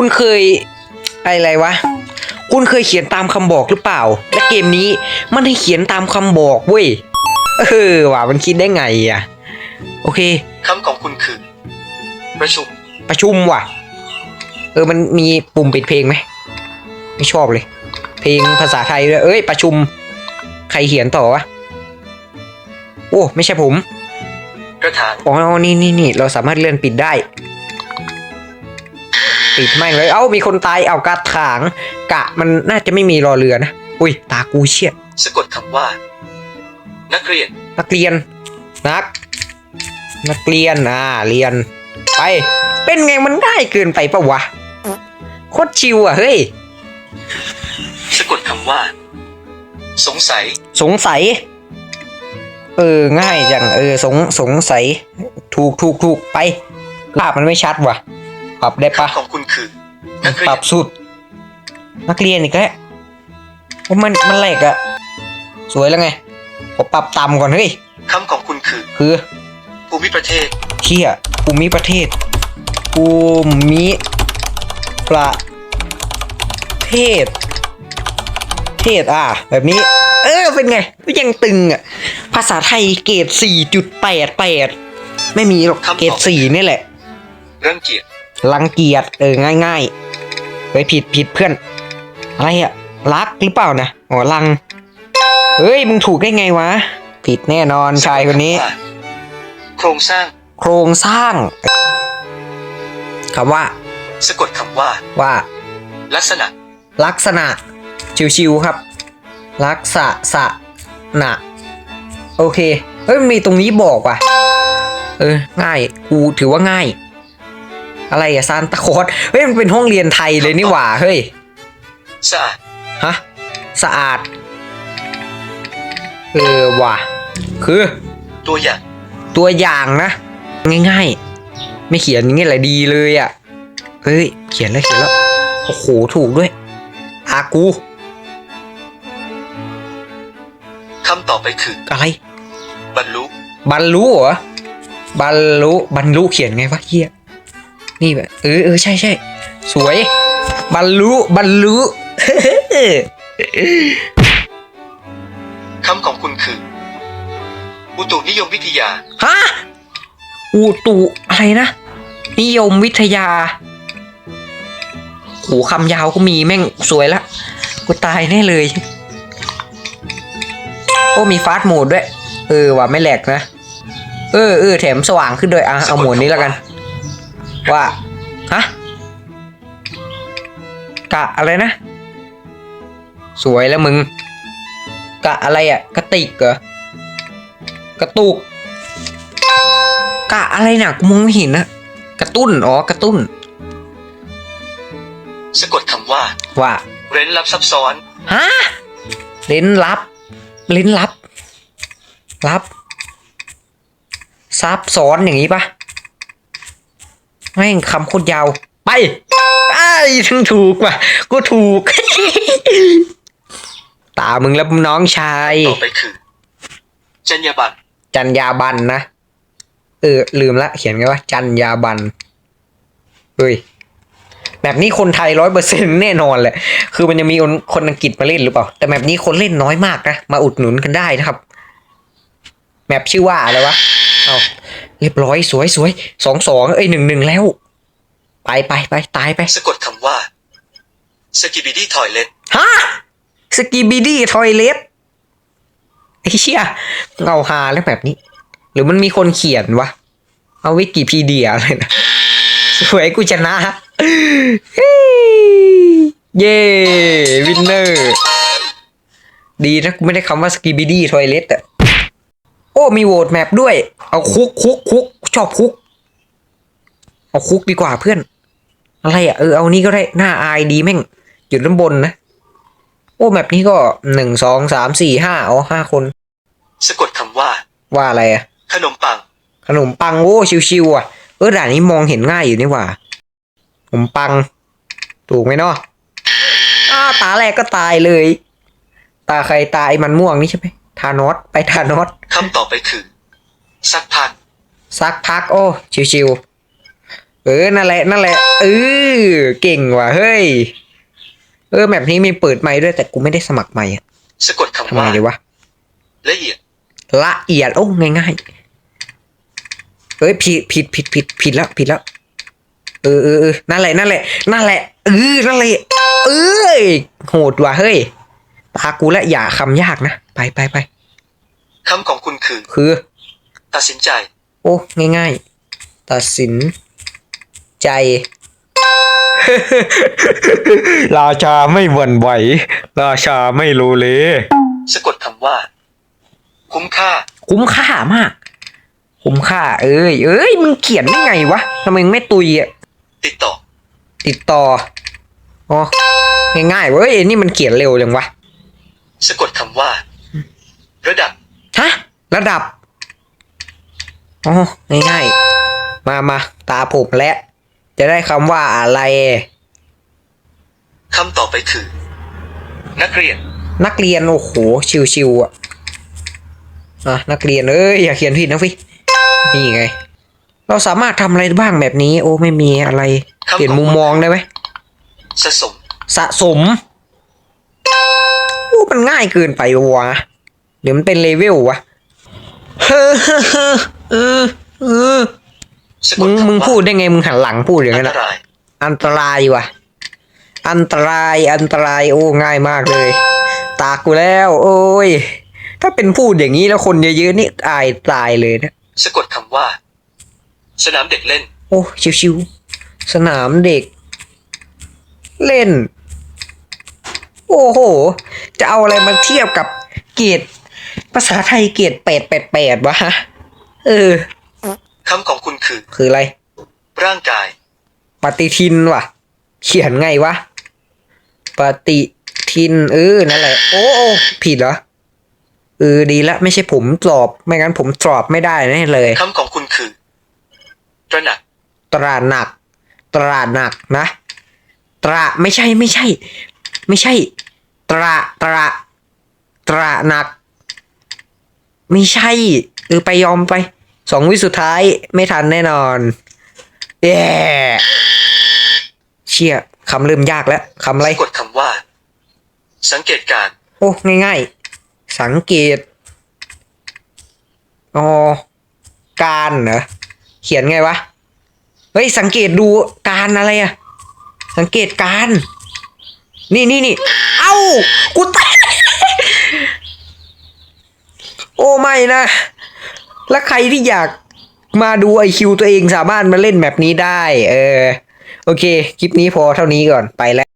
คุณเคยอะไรวะ คุณเคยเขียนตามคำบอกหรือเปล่า และเกมนี้มันให้เขียนตามคำบอกเว้ย เออว่ะมันคิดได้ไงอะ โอเคคำของคุณคือ ประชุม ประชุมว่ะ เออมันมีปุ่มปิดเพลงไหมไม่ชอบเลย เพลงภาษาไทยด้วยเอ้ย ประชุม ใครเขียนต่อวะ โอ้ ไม่ใช่ผมกระถางอ๋อ นี่นี่นี่เราสามารถเลื่อนปิดได้ ปิดแม่งเลยเอ้ามีคนตายเอากระถาง กะมันน่าจะไม่มีรอเรือนะอุ้ยตากูเชี่ยสะกดคำว่า นักเรียน นักเรียน นัก นักเรียนอ่าเรียน ไป เป็นไงมันง่ายเกินไปปะวะโคตรชิวอะเฮ้ยสะกดคำว่า สงสัย สงสัย เออง่ายจังเออสงสงสัย ถูกถูกถูกไปภาพมันไม่ชัดว่ะ ปรับได้ปะคำของคุณคือนักเรีปยรันบสุด นักเรียนอีกแล้วโอ้มันมันแหลกอะสวยแล้วไงผมปรับต่ำก่อนเฮ้ยคำของคุณคือคือภูมิประเทศเที่ยภูมิประเทศภูมิประเทศเทศอะแบบนี้ เออเป็นไงก็ยังตึงอะภาษาไทยเกรดสี่จุดแปดแปดไม่มีหรอกเกรดสี่นี่แหละ รังเกียจ รังเกียจเออง่ายๆไปผิดผิดเพื่อน อะไรอะรักหรือเปล่านะอ๋อลัง เฮ้ยมึงถูกได้ไงวะ ผิดแน่นอนชายคนนี้สะกดำว่าโครงสร้าง โครงสร้างคำว่า สะกดคำว่า ว่า ลักษณะ ลักษณะ ชิวๆครับ ลักษะสะนะโอเค เฮ้ยมันมีตรงนี้บอกว่ะ เออ ง่าย กูถือว่าง่าย อะไรอะซานตาคลอสเฮ้ยมันเป็นห้องเรียนไทยเลยนี่หว่าเฮ้ยสะอาดฮะสะอาดเออว่ะคือตัวอย่างตัวอย่างนะง่าย ๆ ไม่เขียนอย่างงี้แหละดีเลยอะ่ะเฮ้ยเขียนแล้วเขียนแล้วโอ้โหถูกด้วยอากูคำต่อไปคืออะไรบรรลุบรรลุเหรอบรรลุบรรลุเขียนไงวะเฮีย นี่แบบเออเออใช่ใช่สวย บรรลุบรรลุคำของคุณคือ อุตุนิยมวิทยา ฮะ อุตุอะไรนะ นิยมวิทยาโหคำยาวก็มีแม่งสวยละ กูตายแน่เลย โอ้มีฟาสต์โหมดด้วย เออว่ะไม่แหลกนะ เออเออแถมสว่างขึ้นด้วยอะเอาโหมดนี้แล้วกัน ว่าฮะกะอะไรนะ สวยแล้วมึง กะอะไรอะกระติกเหรอกระตุกกะอะไรน่ะกูมองไม่เห็นนะกระตุ้นอ๋อกระตุ้น สะกดคำว่า ว่าเร้นลับซับซ้อนฮะเล่นลับเล่นลับลับซับซ้อนอย่างนี้ปะ แม่งคำโคตรยาว ไปไอ้ยถึงถูกว่ะกูถูก ตามึงแล้วน้องชายต่อไปคือจรรยาบรรณจัญญาบันนะ เออ ลืมละ เขียนไงว่าจัญญาบันเฮ้ยแบบนี้คนไทยร้อยเปอร์เซ็นแน่นอนแหละ คือมันจะมีคนคนอังกฤษมาเล่นหรือเปล่า แต่แบบนี้คนเล่นน้อยมากนะ มาอุดหนุนกันได้นะครับ แมปชื่อว่าอะไรวะ เอา เรียบร้อยสวยสวยสองสองเอ้ยหนึ่งหนึ่งแล้ว ไปไปไปตายไปสะกดคำว่าสกิบิดี้ทอยเลตฮะสกีบีดี้ทอยเลทไอ้เชี่ยเงาฮาแล้วแบบนี้ หรือมันมีคนเขียนวะ เอาวิกิพีเดียเลยนะสวยกูชนะเฮ้ยเย้วินเนอร์ ดีนะกูไม่ได้คำว่าสกีบีดี้ทอยเลทอะโอ้มีโหวตแมปด้วย เอาคุกคุกคุกชอบคุก เอาคุกดีกว่าเพื่อน อะไรอะเออเอานี้ก็ได้หน้าอายดีแม่งอยู่ด้านบนนะ โอ้แมปนี้ก็หนึ่งสองสามสี่ห้าอ๋อห้าคน สะกดคำว่า ว่าอะไรอะขนมปัง ขนมปังโอ้ชิวๆอะเออด่านนี้มองเห็นง่ายอยู่นี่หว่าขนมปัง ถูกไหมเนาะอ้าตาแรกก็ตายเลย ตาใครตาไอ้มันม่วงนี่ใช่ไหม ทานอสไปทานอสคำต่อไปคือ สักพัก สักพัก โอ้ ชิวๆ เออ นั่นแหละ นั่นแหละ เออ เก่งว่ะ เฮ้ย เออ แบบนี้มีเปิดไมค์ด้วยแต่กูไม่ได้สมัครไมค์อะสะกดทำคำไมว่าดีวะ ละเอียด ละเอียด โอ้ ง่ายๆเอ้ย ผิด ผิด ผิด ผิด ผิดแล้ว ผิดแล้ว เออเออเออนั่นแหละ นั่นแหละ นั่นแหละ เออ นั่นแหละ เอ้ย โหดว่ะ เฮ้ย ตากูและอย่าคำยากนะ ไปไปไปคำของคุณคือ คือ ตัดสินใจ โอ้ง่าย ๆ ตัดสิน ใจ ราชาไม่หวั่นไหว ราชาไม่โลเล สะกดคำว่า คุ้มค่า คุ้มค่ามาก คุ้มค่า เอ้ย เอ้ย มึงเขียนได้ไงวะทำไมมึงไม่ตุยอะ ติดต่อ ติดต่อ อ๋อ ง่ายๆเว้ยไอ้นี่มันเขียนเร็วจังวะ สะกดคำว่า ระดับฮะระดับอ๋อง่ายๆมามาตาผมและ จะได้คำว่าอะไรคำต่อไปคือ นักเรียน นักเรียนโอ้โหชิวๆอะอะนักเรียนเอ้ยอย่าเขียนผิดนะฟินี่ไง เราสามารถทำอะไรบ้างแบบนี้ โอ้ไม่มีอะไรครับเปลี่ยนมุมมองได้ไหมสะสม สะสมโอ้มันง่ายเกินไปวะ เดี๋ยวมันเป็นเลเวลวะเฮ้อเฮ้อเฮ้อเออเออสะกมึดงคำว่ามึงพูดได้ไงมึงหันหลังพูดอย่างอันั้นนตอะรายอันตรายว่ะ อันตรายอันตรายโอ้ง่ายมากเลย ตากูแล้ว โอ้ย ถ้าเป็นพูดอย่างนี้แล้วคนเยอะๆนี่อายตายเลยนะสะกดคำว่า สนามเด็กเล่น โอ้ชิวๆสนามเด็ก เล่น โอ้โห จะเอาอะไรมาเทียบกับเกรดภาษาไทยเกรดแปดแปดแปดวะฮะเออคำของคุณคือ คืออะไร ร่างกาย ปฏิทินว่ะเขียนไงวะ ปฏิทิน เออ นั่นแหละโอ้โอ้ผิดเหรอเออดีละ ไม่ใช่ผมตอบ ไม่งั้นผมตอบไม่ได้แน่เลยคำของคุณคือ ตระหนัก ตราหนัก ตราหนักนะ ตราไม่ใช่ไม่ใช่ ไม่ใช่ ตราตราตราหนัก ไม่ใช่เออไปยอมไป สองวิสุดท้ายไม่ทันแน่นอนแย่เชี่ยคำเริ่มยากแล้วคำอะไรสะกดคำว่า สังเกตการณ์โอ้ง่ายๆ สังเกตอ๋อการเหรอเขียนไงวะเฮ้ยสังเกตดูการอะไรอะสังเกตการ นี่นี่นี่เอ้ากูตาย โอ้ไม่นะ แล้วใครที่อยากมาดูไอคิวตัวเองสามารถมาเล่นแบบนี้ได้ เออ โอเค คลิปนี้พอเท่านี้ก่อนไปแล้ว